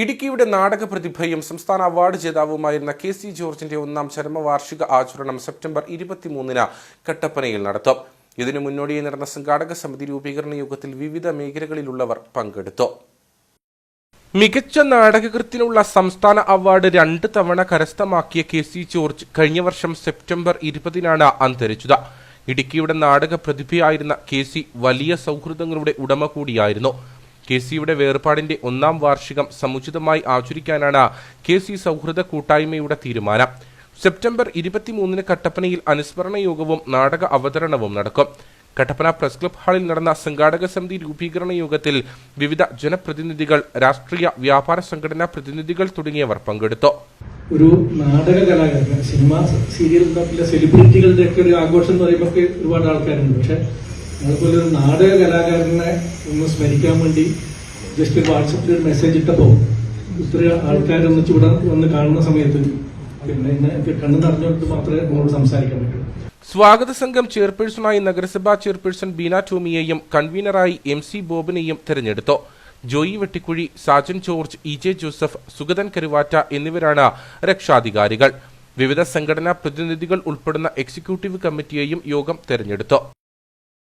ഇടുക്കിയുടെ നാടക പ്രതിഭയും സംസ്ഥാന അവാർഡ് ജേതാവുമായിരുന്ന കെ സി ജോർജിന്റെ ഒന്നാം ചരമവാർഷിക ആചരണം സെപ്റ്റംബർ ഇരുപത്തിമൂന്നിന് കട്ടപ്പനയിൽ നടത്തും. ഇതിനു മുന്നോടിയായി നടന്ന സംഘാടക സമിതി രൂപീകരണ യോഗത്തിൽ വിവിധ മേഖലകളിലുള്ളവർ പങ്കെടുത്തു. മികച്ച നാടകകൃത്തിനുള്ള സംസ്ഥാന അവാർഡ് രണ്ട് തവണ കരസ്ഥമാക്കിയ കെ സി ജോർജ് കഴിഞ്ഞ വർഷം സെപ്റ്റംബർ ഇരുപതിനാണ് അന്തരിച്ചത്. ഇടുക്കിയുടെ നാടക പ്രതിഭയായിരുന്ന കെ സി വലിയ സൗഹൃദങ്ങളുടെ ഉടമ കൂടിയായിരുന്നു. കെ സിയുടെ വേർപാടിന്റെ ഒന്നാം വാർഷികം സമുചിതമായി ആചരിക്കാനാണ് കെ സി സൗഹൃദ കൂട്ടായ്മയുടെ തീരുമാനം. സെപ്റ്റംബർ ഇരുപത്തിമൂന്നിന് കട്ടപ്പനയിൽ അനുസ്മരണ യോഗവും നാടക അവതരണവും നടക്കും. കട്ടപ്പന പ്രസ് ക്ലബ് ഹാളിൽ നടന്ന സംഘാടക സമിതി രൂപീകരണ യോഗത്തിൽ വിവിധ ജനപ്രതിനിധികൾ രാഷ്ട്രീയ വ്യാപാര സംഘടനാ പ്രതിനിധികൾ തുടങ്ങിയവർ പങ്കെടുത്തു. ഒരു നാടക കലാകാരൻ സിനിമ സീരിയൽ സെലിബ്രിറ്റികളുടെ ഒക്കെ ഒരു ആഘോഷം എന്ന് പറയുമ്പോൾ ഒരുപാട് ആൾക്കാരുണ്ട്. പക്ഷെ അതുപോലെ ഒരു നാടക കലാകാരനെ ഒന്ന് സ്മരിക്കാൻ വേണ്ടി ജസ്റ്റ് വാട്സപ്പിൽ ഒരു മെസ്സേജ് ഇട്ടപ്പോൾ ഇത്ര ആൾക്കാരൊന്ന് ഇവിടെ വന്ന് കാണുന്ന സമയത്ത് പിന്നെ എനിക്ക് കണ്ണു നിറഞ്ഞുകൊണ്ട് മാത്രമേ നമ്മളോട് സംസാരിക്കാൻ പറ്റൂ. സ്വാഗത സംഘം ചെയർപേഴ്സണായി നഗരസഭാ ചെയർപേഴ്സൺ ബീന ടോമിയെയും കൺവീനറായി എം സി ബോബിനെയും തെരഞ്ഞെടുത്തു. Joy Vettikuzhi Sajan George E J Joseph Sugathan Karuvatta എന്നിവരാണ് രക്ഷാധികാരികൾ. വിവിധ സംഘടനാ പ്രതിനിധികൾ ഉൾപ്പെടുന്ന എക്സിക്യൂട്ടീവ് കമ്മിറ്റിയെയും യോഗം തെരഞ്ഞെടുത്തു.